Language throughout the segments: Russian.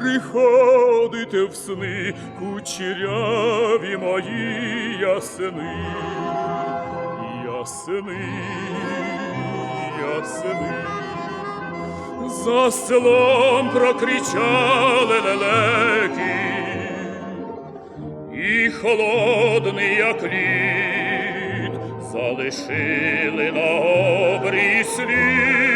Приходите в сни, кучеряві мої ясни, ясни, ясни. За селом прокричали лелеки, і холодний, як лід, залишили на обрій слід.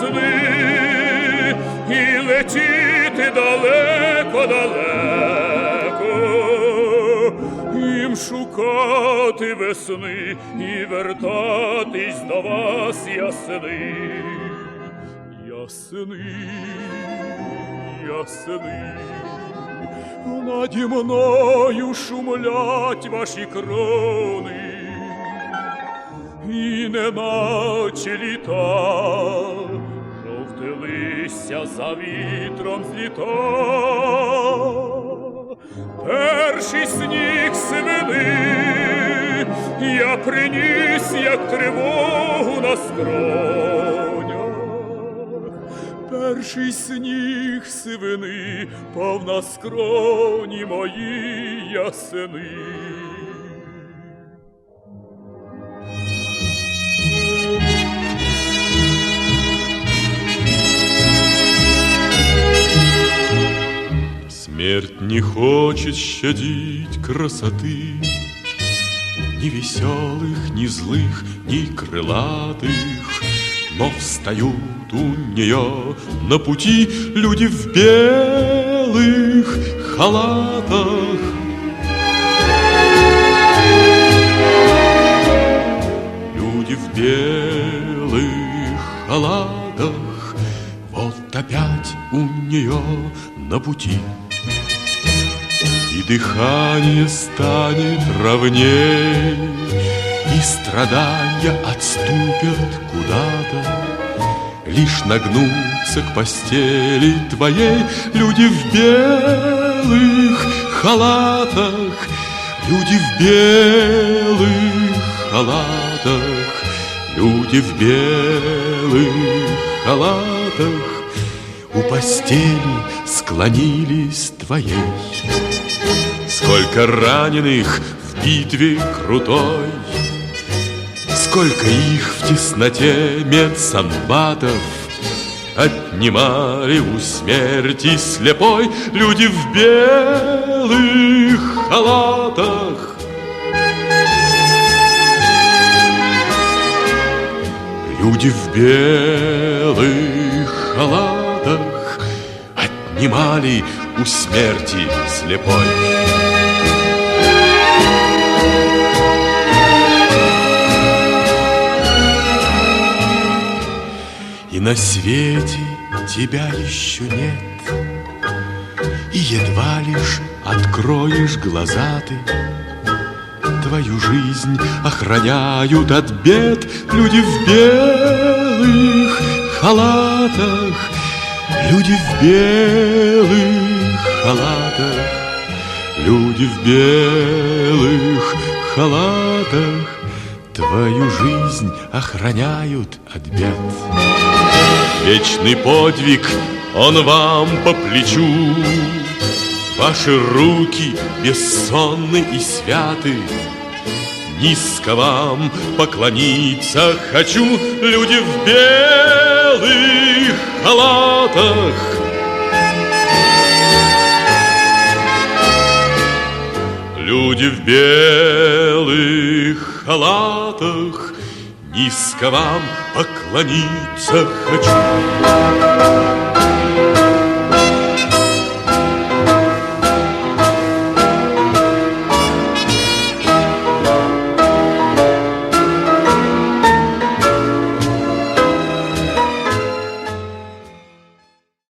Весни і летіти далеко-далеко. Їм шукати весни і вертатись до вас ясни, ясни, ясни. Наді мною шумлять ваші крони, і неначе літа, жовте листя за вітром зліта. Перший сніг сивини я приніс, як тривогу на скронях. Перший сніг сивини пав на скроні мої ясени. Смерть не хочет щадить красоты Ни веселых, ни злых, ни крылатых Но встают у нее на пути Люди в белых халатах. Люди в белых халатах Вот опять у нее на пути дыхание станет ровней И страдания отступят куда-то. Лишь нагнуться к постели твоей Люди в белых халатах Люди в белых халатах Люди в белых халатах У постели склонились твоей Сколько раненых в битве крутой. Сколько их в тесноте медсанбатов Отнимали у смерти слепой Люди в белых халатах. Люди в белых халатах Отнимали у смерти слепой. И на свете тебя еще нет. И едва лишь откроешь глаза ты Твою жизнь охраняют от бед Люди в белых халатах. Люди в белых халатах Люди в белых халатах Твою жизнь охраняют от бед. Вечный подвиг, он вам по плечу Ваши руки бессонны и святы. Низко вам поклониться хочу Люди в белых халатах Люди в белых халатах Низко вам поклониться хочу